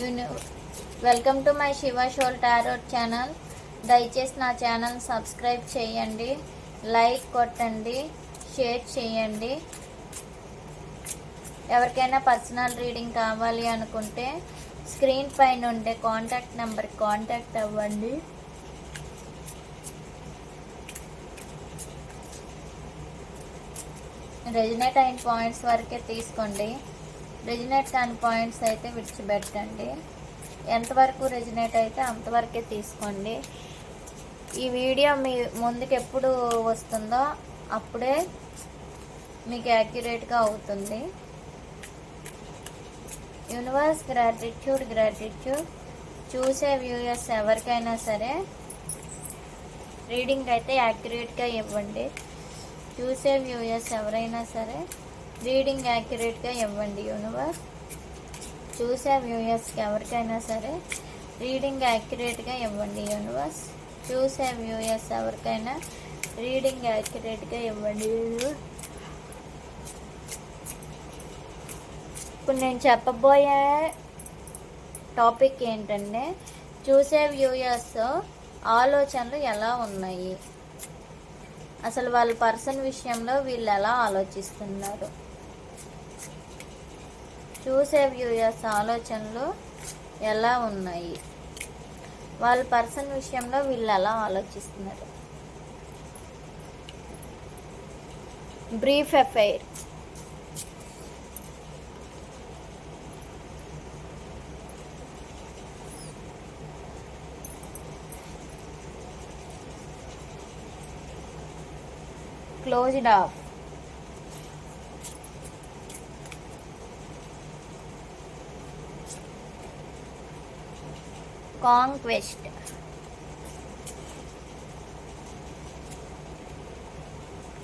Uni welcome to my Shiva soul tarot channel దయచేసి నా channel subscribe చేయండి like కొట్టండి షేర్ చేయండి. ఎవరికైనా పర్సనల్ రీడింగ్ కావాలి అనుకుంటే స్క్రీన్ పైన ఉండే కాంటాక్ట్ నెంబర్ కాంటాక్ట్ అవ్వండి. రెజినేట్ అయిన పాయింట్స్ వరకే తీసుకోండి. రెజినేట్ కాని పాయింట్స్ అయితే విడిచిపెట్టండి. ఎంతవరకు రెజినేట్ అయితే అంతవరకే తీసుకోండి. ఈ వీడియో మీ ముందుకు ఎప్పుడు వస్తుందో అప్పుడే మీకు యాక్యురేట్గా అవుతుంది. Universe gratitude gratitude. చూసే వ్యూయర్స్ ఎవరికైనా సరే రీడింగ్ అయితే యాక్యురేట్గా ఇవ్వండి. చూసే వ్యూయర్స్ ఎవరైనా సరే రీడింగ్ యాక్యురేట్గా ఇవ్వండి యూనివర్స్. చూసే వ్యూయర్స్కి ఎవరికైనా సరే రీడింగ్ యాక్యురేట్గా ఇవ్వండి యూనివర్స్. చూసే వ్యూయర్స్ ఎవరికైనా రీడింగ్ యాక్యురేట్గా ఇవ్వండి ఇప్పుడు నేను చెప్పబోయే టాపిక్ ఏంటంటే చూసే వ్యూయర్స్ ఆలోచనలు ఎలా ఉన్నాయి? అసలు వాళ్ళ పర్సన్ విషయంలో వీళ్ళు ఎలా ఆలోచిస్తున్నారు? చూసే వ్యూయర్స్ ఆలోచనలు ఎలా ఉన్నాయి? వాళ్ళ పర్సన్ విషయంలో వీళ్ళు ఎలా ఆలోచిస్తున్నారు? Brief affair closed off. conquest.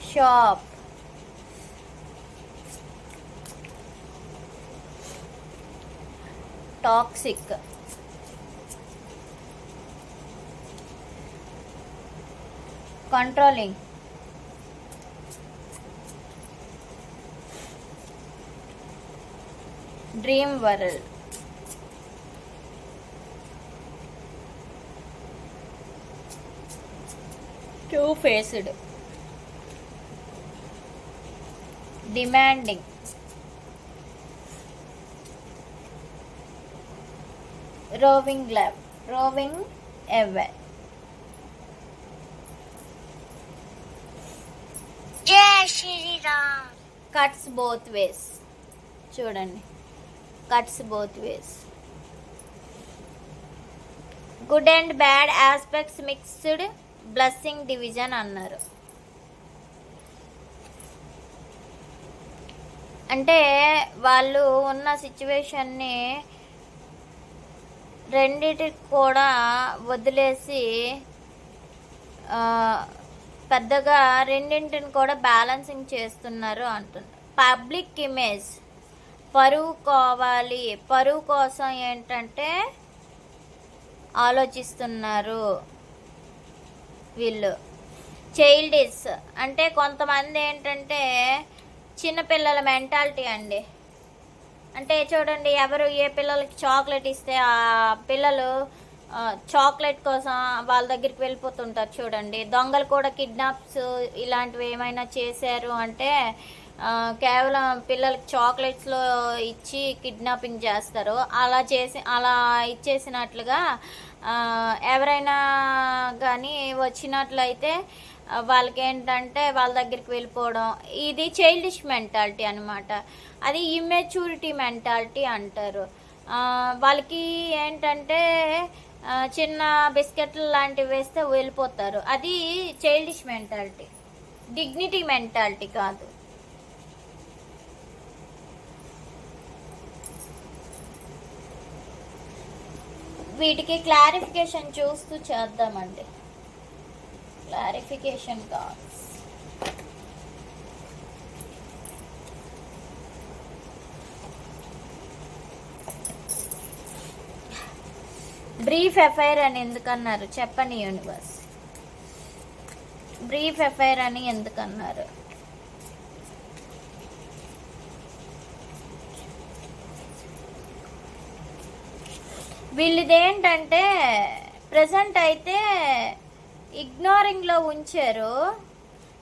Shop. Toxic. Controlling. Dream world. Two faced demanding roving lab roving ever cuts both ways చూడండి. Cuts both ways good and bad aspects mixed blessing division అన్నారు. అంటే వాళ్ళు ఉన్న సిచ్యువేషన్ని రెండిటికి కూడా వదిలేసి పెద్దగా రెండింటిని కూడా బ్యాలెన్సింగ్ చేస్తున్నారు అంటున్నారు. పబ్లిక్ ఇమేజ్ పరువుకోవాలి పరువు కోసం ఏంటంటే ఆలోచిస్తున్నారు. వీళ్ళు. చైల్డిస్ అంటే కొంతమంది ఏంటంటే చిన్నపిల్లల మెంటాలిటీ అండి. అంటే చూడండి ఎవరు ఏ పిల్లలకి చాక్లెట్ ఇస్తే ఆ పిల్లలు చాక్లెట్ కోసం వాళ్ళ దగ్గరికి వెళ్ళిపోతుంటారు చూడండి. దొంగలు కూడా కిడ్నాప్స్ ఇలాంటివి ఏమైనా చేశారు అంటే కేవలం పిల్లలకి చాక్లెట్స్లో ఇచ్చి కిడ్నాపింగ్ చేస్తారు. అలా చేసి అలా ఇచ్చేసినట్లుగా ఎవరైనా కానీ వచ్చినట్లయితే వాళ్ళకి ఏంటంటే వాళ్ళ దగ్గరికి వెళ్ళిపోవడం ఇది చైల్డిష్ మెంటాలిటీ అనమాట అది ఇమ్మెచ్యూరిటీ మెంటాలిటీ అంటారు. వాళ్ళకి ఏంటంటే చిన్న బిస్కెట్లు లాంటివి వేస్తే వెళ్ళిపోతారు. అది చైల్డిష్ మెంటాలిటీ డిగ్నిటీ మెంటాలిటీ కాదు. వీటికి క్లారిఫికేషన్ చూస్తూ చేద్దామండి. క్లారిఫికేషన్ కార్డ్స్ బ్రీఫ్ ఎఫైర్ అని ఎందుకన్నారు? చెప్పండి యూనివర్స్ బ్రీఫ్ ఎఫైర్ అని ఎందుకన్నారు? వీళ్ళదేంటంటే ప్రజెంట్ అయితే ఇగ్నోరింగ్లో ఉంచారు.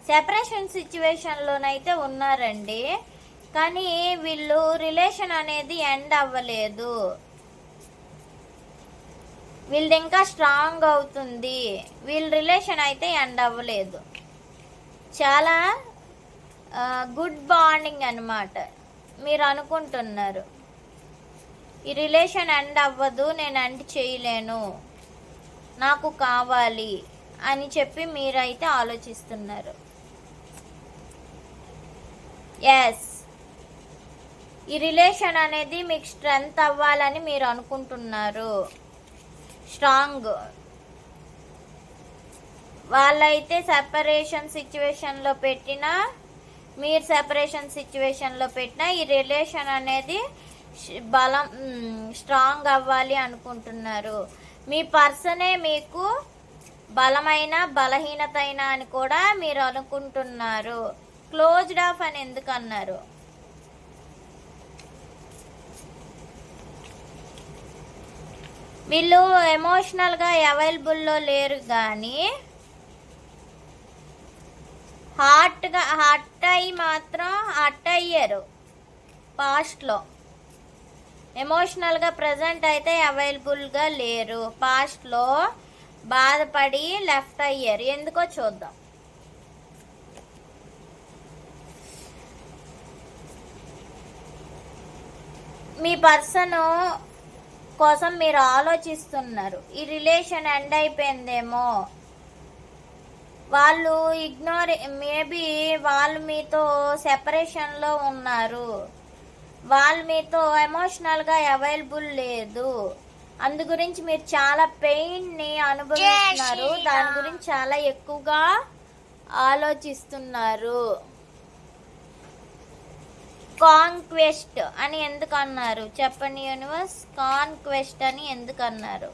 సెపరేషన్ సిచ్యువేషన్లోనైతే ఉన్నారండి. కానీ వీళ్ళు రిలేషన్ అనేది ఎండ్ అవ్వలేదు. వీళ్ళది ఇంకా స్ట్రాంగ్ అవుతుంది. వీళ్ళ రిలేషన్ అయితే ఎండ్ అవ్వలేదు. చాలా గుడ్ బాండింగ్ అనమాట మీరు అనుకుంటున్నారు. ఈ రిలేషన్ ఎండ్ అవ్వదు నేను ఎండ్ చేయలేను. నాకు కావాలి. అని చెప్పి మీరైతే ఆలోచిస్తున్నారు. ఎస్ ఈ రిలేషన్ అనేది మీకు స్ట్రెంగ్త్ అవ్వాలని మీరు అనుకుంటున్నారు. స్ట్రాంగ్ వాళ్ళైతే సెపరేషన్ సిచ్యువేషన్లో పెట్టినా మీరు సెపరేషన్ సిచ్యువేషన్లో పెట్టినా ఈ రిలేషన్ అనేది బలం స్ట్రాంగ్ అవ్వాలి అనుకుంటున్నారు. మీ పర్సనే మీకు బలమైన బలహీనత అయినా అని కూడా మీరు అనుకుంటున్నారు. క్లోజ్డ్ ఆఫ్ అని ఎందుకు అన్నారు? వీళ్ళు ఎమోషనల్గా అవైలబుల్లో లేరు కానీ హార్ట్గా హార్ట్ అయ్యి మాత్రం హర్ట్ అయ్యారు. పాస్ట్లో ఎమోషనల్గా ప్రజెంట్ అయితే అవైలబుల్గా లేరు. పాస్ట్లో బాధపడి లెఫ్ట్ అయ్యారు. ఎందుకో చూద్దాం. మీ పర్సన్ కోసం మీరు ఆలోచిస్తున్నారు. ఈ రిలేషన్ ఎండ్ అయిపోయిందేమో. వాళ్ళు ఇగ్నోర్ మేబీ వాళ్ళు మీతో సెపరేషన్లో ఉన్నారు. వాళ్ళు మీతో ఎమోషనల్గా అవైలబుల్ లేదు. అందు గురించి మీరు చాలా పెయిన్ని అనుభవిస్తున్నారు. Yes, దాని. గురించి చాలా ఎక్కువగా ఆలోచిస్తున్నారు. కాన్క్వెస్ట్ అని ఎందుకు అన్నారు? చెప్పండి యూనివర్స్ కాన్క్వెస్ట్ అని ఎందుకు అన్నారు?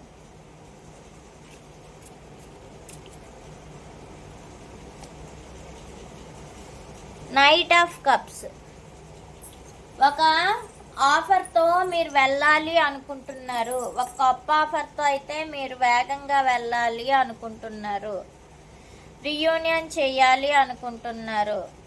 నైట్ ఆఫ్ కప్స్ ఒక ఆఫర్తో మీరు వెళ్ళాలి అనుకుంటున్నారు. ఒక గొప్ప ఆఫర్తో అయితే మీరు వేగంగా వెళ్ళాలి అనుకుంటున్నారు. రియూనియన్ చేయాలి అనుకుంటున్నారు.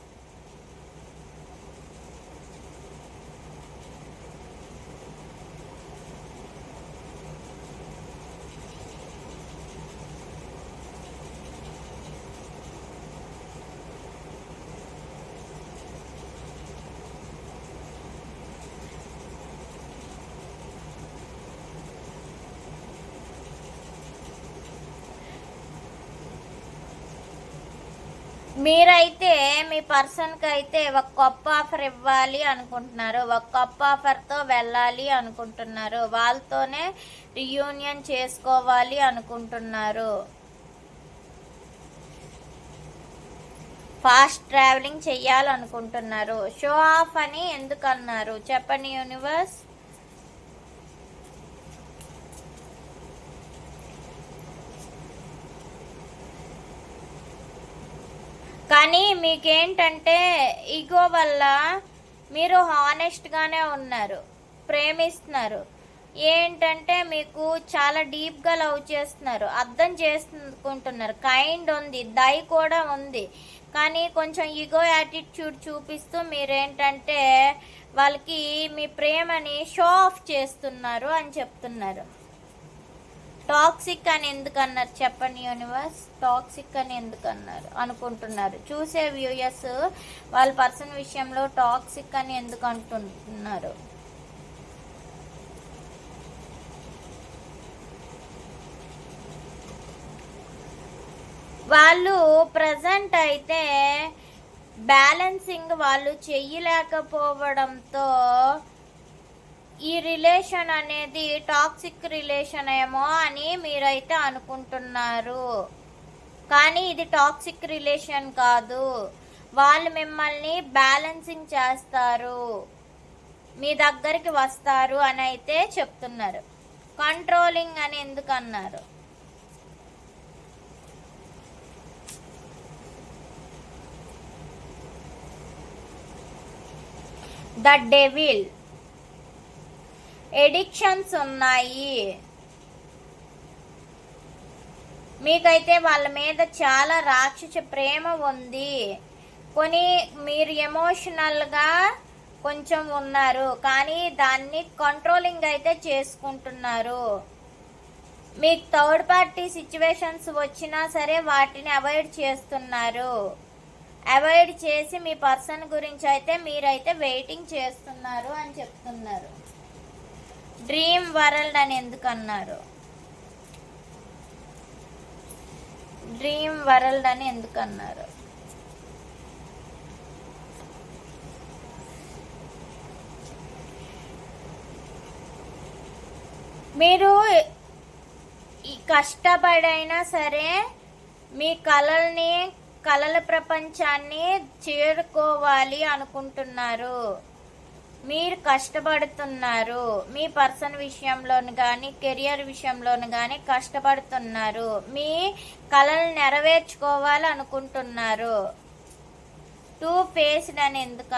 మీరైతే మీ పర్సన్కి అయితే ఒక గొప్ప ఆఫర్ ఇవ్వాలి అనుకుంటున్నారు. ఒక గొప్ప ఆఫర్తో వెళ్ళాలి అనుకుంటున్నారు. వాళ్ళతోనే రియూనియన్ చేసుకోవాలి అనుకుంటున్నారు. ఫాస్ట్ ట్రావెలింగ్ చేయాలనుకుంటున్నారు. షో ఆఫ్ అని ఎందుకన్నారు? చెప్పండి యూనివర్స్ కానీ మీకేంటంటే ఈగో వల్ల మీరు హానెస్ట్గానే ఉన్నారు ప్రేమిస్తున్నారు. ఏంటంటే మీకు చాలా డీప్గా లవ్ చేస్తున్నారు అర్థం చేసుకుంటున్నారు. కైండ్ ఉంది దయ కూడా ఉంది. కానీ కొంచెం ఈగో యాటిట్యూడ్ చూపిస్తూ మీరేంటంటే వాళ్ళకి మీ ప్రేమని షో ఆఫ్ చేస్తున్నారు అని చెప్తున్నారు. టాక్సిక్ అని ఎందుకు అన్నారు చెప్పండి యూనివర్స్. టాక్సిక్ అని ఎందుకు అన్నారు అనుకుంటున్నారు. చూసే వ్యూయర్స్ వాళ్ళ పర్సన్ విషయంలో టాక్సిక్ అని ఎందుకు అంటున్నారు? వాళ్ళు ప్రజెంట్ అయితే బ్యాలెన్సింగ్ వాళ్ళు చెయ్యలేకపోవడంతో ఈ రిలేషన్ అనేది టాక్సిక్ రిలేషన్ ఏమో అని మీరైతే అనుకుంటున్నారు. కానీ ఇది టాక్సిక్ రిలేషన్ కాదు. వాళ్ళు మిమ్మల్ని బ్యాలెన్సింగ్ చేస్తారు. మీ దగ్గరికి వస్తారు అని అయితే చెప్తున్నారు. కంట్రోలింగ్ అని ఎందుకు అన్నారు? ద డెవిల్ ఎడిక్షన్స్ ఉన్నాయి. మీకైతే వాళ్ళ మీద చాలా రాక్షస ప్రేమ ఉంది. కొని మీరు ఎమోషనల్గా కొంచెం ఉన్నారు కానీ దాన్ని కంట్రోలింగ్ అయితే చేసుకుంటున్నారు. మీకు థర్డ్ పార్టీ సిచ్యువేషన్స్ వచ్చినా సరే వాటిని అవాయిడ్ చేస్తున్నారు. అవాయిడ్ చేసి మీ పర్సన్ గురించి అయితే మీరైతే వెయిటింగ్ చేస్తున్నారు అని చెప్తున్నారు. డ్రీమ్ వరల్డ్ అని ఎందుకు అన్నారు? డ్రీమ్ వరల్డ్ అని ఎందుకు అన్నారు? మీరు ఈ కష్టపడైనా సరే మీ కళల్ని కళల ప్రపంచాన్ని చేరుకోవాలి అనుకుంటున్నారు. మీరు కష్టపడుతున్నారు. మీ పర్సన్ విషయంలోను కానీ కెరియర్ విషయంలోను కానీ కష్టపడుతున్నారు. మీ కళలు నెరవేర్చుకోవాలనుకుంటున్నారు. టూ ఫేస్డ్ అని ఎందుకు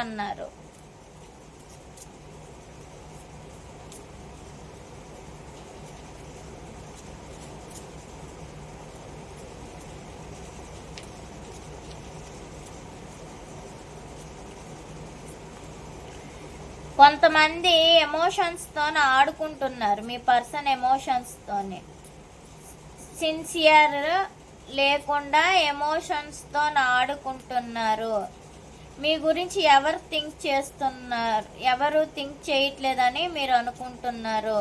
కొంతమంది ఎమోషన్స్తో ఆడుకుంటున్నారు. మీ పర్సన్ ఎమోషన్స్తోనే సిన్సియర్ లేకుండా ఎమోషన్స్తో ఆడుకుంటున్నారు. మీ గురించి ఎవరు థింక్ చేస్తున్నారు? ఎవరు థింక్ చేయట్లేదని మీరు అనుకుంటున్నారు?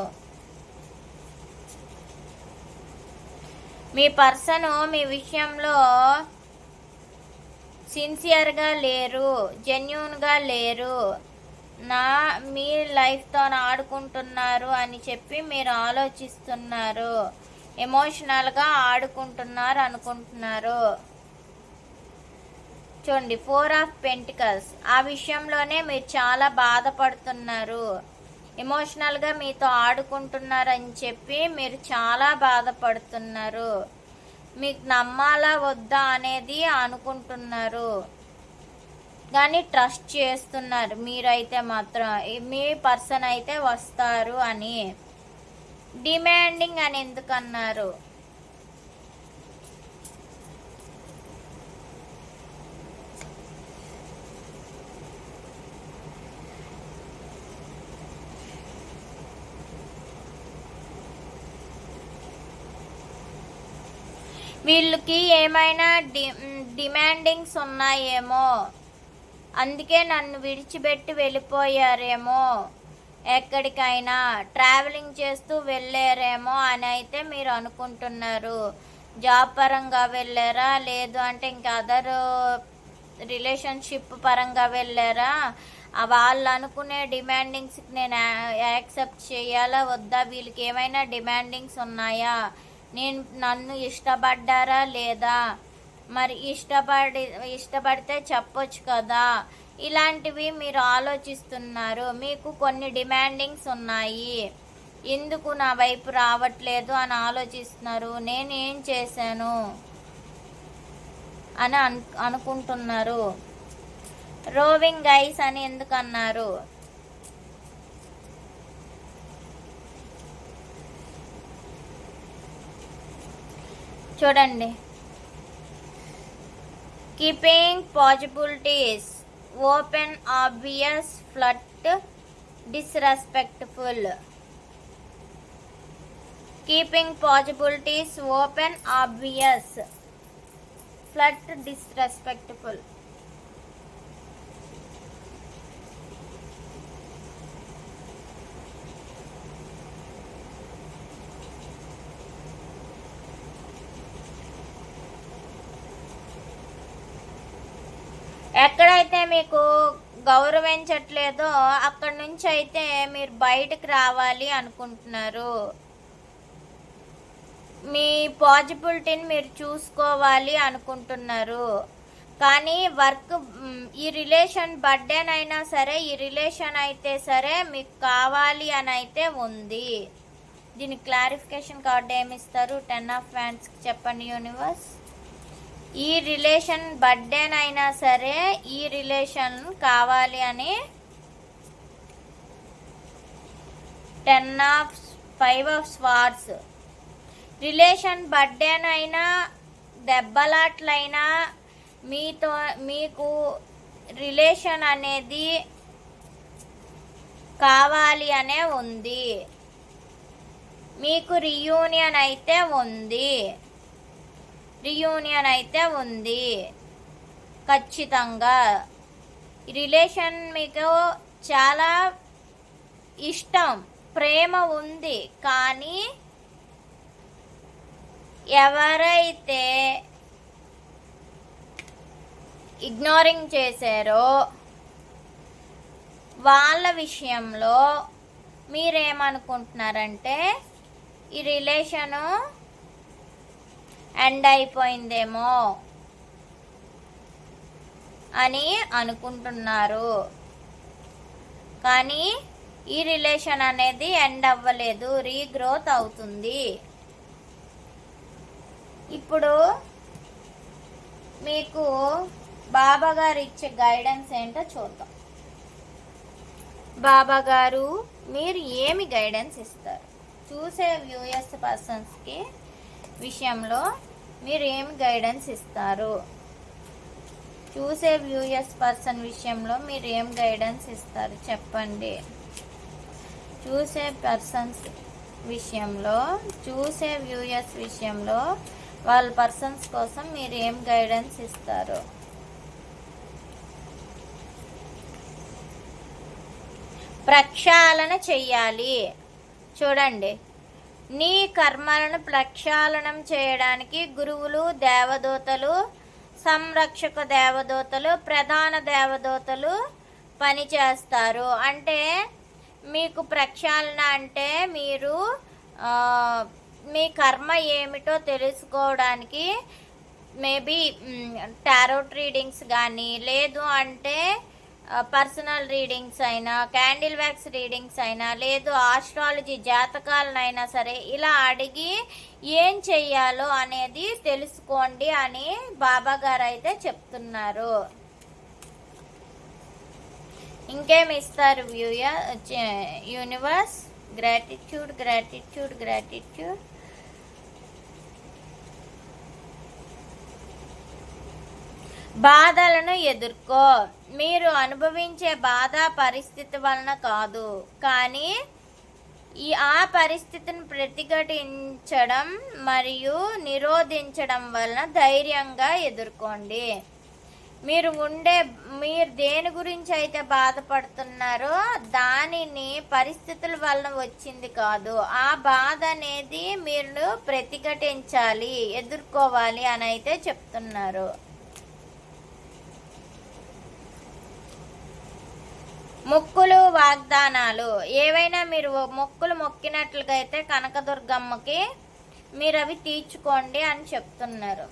మీ పర్సన్ మీ విషయంలో సిన్సియర్గా లేరు జెన్యున్గా లేరు. నా మీ లైఫ్తో ఆడుకుంటున్నారు అని చెప్పి మీరు ఆలోచిస్తున్నారు. ఎమోషనల్గా ఆడుకుంటున్నారు అనుకుంటున్నారు. చూడండి ఫోర్ ఆఫ్ పెంటికల్స్ ఆ విషయంలోనే మీరు చాలా బాధపడుతున్నారు. ఎమోషనల్గా మీతో ఆడుకుంటున్నారని చెప్పి మీరు చాలా బాధపడుతున్నారు. మీకు నమ్మాలా వద్దా అనేది అనుకుంటున్నారు. కానీ ట్రస్ట్ చేస్తున్నారు. మీరైతే మాత్రం మీ పర్సన్ అయితే వస్తారు అని. డిమాండింగ్ అని ఎందుకన్నారు? వీళ్ళకి ఏమైనా డి డిమాండింగ్స్ ఉన్నాయేమో? అందుకే నన్ను విడిచిపెట్టి వెళ్ళిపోయారేమో. ఎక్కడికైనా ట్రావెలింగ్ చేస్తూ వెళ్ళారేమో అని అయితే మీరు అనుకుంటున్నారు. జాబ్ పరంగా వెళ్ళారా? లేదు అంటే ఇంకా అదర్ రిలేషన్షిప్ పరంగా వెళ్ళారా? వాళ్ళు అనుకునే డిమాండింగ్స్కి నేను యాక్సెప్ట్ చేయాలా? వద్దా? వీళ్ళకి ఏమైనా డిమాండింగ్స్ ఉన్నాయా? నేను నన్ను ఇష్టపడ్డారా? లేదా? మరి ఇష్టపడి ఇష్టపడితే చెప్పొచ్చు కదా. ఇలాంటివి మీరు ఆలోచిస్తున్నారు. మీకు కొన్ని డిమాండింగ్స్ ఉన్నాయి. ఎందుకు నా వైపు రావట్లేదు అని ఆలోచిస్తున్నారు. నేను ఏం చేశాను అని అను అనుకుంటున్నారు. రోవింగ్ గైస్ అని ఎందుకు అన్నారు చూడండి. Keeping possibilities open, obvious, flat, disrespectful. Keeping possibilities open, obvious, flat, disrespectful. ఎక్కడైతే మీకు గౌరవించట్లేదో అక్కడి నుంచి అయితే మీరు బయటకు రావాలి అనుకుంటున్నారు. మీ పాజిబిలిటీని మీరు చూసుకోవాలి అనుకుంటున్నారు. కానీ వర్క్ ఈ రిలేషన్ బర్త్డేనైనా సరే ఈ రిలేషన్ అయితే సరే మీకు కావాలి అని అయితే ఉంది. దీని క్లారిఫికేషన్ కార్డు ఏమి ఇస్తారు? టెన్ ఆఫ్ ఫ్యాన్స్కి చెప్పండి యూనివర్స్. ఈ రిలేషన్ బర్త్డేనైనా సరే ఈ రిలేషన్ కావాలి అని ten of five of swords. Relation బర్త్డేనైనా దెబ్బలాట్లైనా మీతో మీకు రిలేషన్ అనేది కావాలి అనే ఉంది. మీకు రియూనియన్ అయితే ఉంది. రియూనియన్ అయితే ఉంది. ఖచ్చితంగా. ఈ రిలేషన్ మీకు చాలా ఇష్టం ప్రేమ ఉంది. కానీ ఎవరైతే ఇగ్నోరింగ్ చేశారో వాళ్ళ విషయంలో మీరేమనుకుంటున్నారంటే ఈ రిలేషను ఎండ్ అయిపోయిందేమో అని అనుకుంటున్నారు. కానీ ఈ రిలేషన్ అనేది ఎండ్ అవ్వలేదు రీగ్రోత్ అవుతుంది. ఇప్పుడు మీకు బాబా గారు ఇచ్చే గైడెన్స్ ఏంటో చూద్దాం. బాబా గారు మీరు ఏమి గైడెన్స్ ఇస్తారు? చూసే వ్యూయర్స్ పర్సన్స్కి విషయంలో మీరు ఏమి గైడెన్స్ ఇస్తారు? చూసే వ్యూయర్స్ పర్సన్ విషయంలో మీరు ఏం గైడెన్స్ ఇస్తారు? చెప్పండి. చూసే పర్సన్స్ విషయంలో చూసే వ్యూయర్స్ విషయంలో వాళ్ళ పర్సన్స్ కోసం మీరు ఏం గైడెన్స్ ఇస్తారు? ప్రక్షాళన చెయ్యాలి. చూడండి. నీ కర్మలను ప్రక్షాళనం చేయడానికి గురువులు దేవదూతలు సంరక్షక దేవదూతలు ప్రధాన దేవదూతలు పనిచేస్తారు. అంటే మీకు ప్రక్షాళన అంటే మీరు మీ కర్మ ఏమిటో తెలుసుకోవడానికి మేబీ టారోట్ రీడింగ్స్ కానీ లేదు అంటే పర్సనల్ రీడింగ్స్ అయినా క్యాండిల్ వ్యాక్స్ రీడింగ్స్ అయినా లేదు ఆస్ట్రాలజీ జాతకాలనైనా సరే ఇలా అడిగి ఏం చెయ్యాలో అనేది తెలుసుకోండి అని బాబా గారు అయితే చెప్తున్నారు. ఇంకేమి ఇస్తారు viewer? Universe gratitude gratitude gratitude బాధలను ఎదుర్కో. మీరు అనుభవించే బాధ పరిస్థితి వలన కాదు. కానీ ఈ ఆ పరిస్థితిని ప్రతిఘటించడం మరియు నిరోధించడం వలన ధైర్యంగా ఎదుర్కోండి. మీరు ఉండే మీరు దేని గురించి అయితే బాధపడుతున్నారో దానిని పరిస్థితుల వలన వచ్చింది కాదు. ఆ బాధ అనేది మీరు ప్రతిఘటించాలి ఎదుర్కోవాలి అని అయితే చెప్తున్నారు. మొక్కులు వాగ్దానాలు. ఏవైనా మీరు మొక్కులు మొక్కినట్లుగా అయితే కనకదుర్గమ్మకి మీరు అవి తీర్చుకోండి అని చెప్తున్నారు.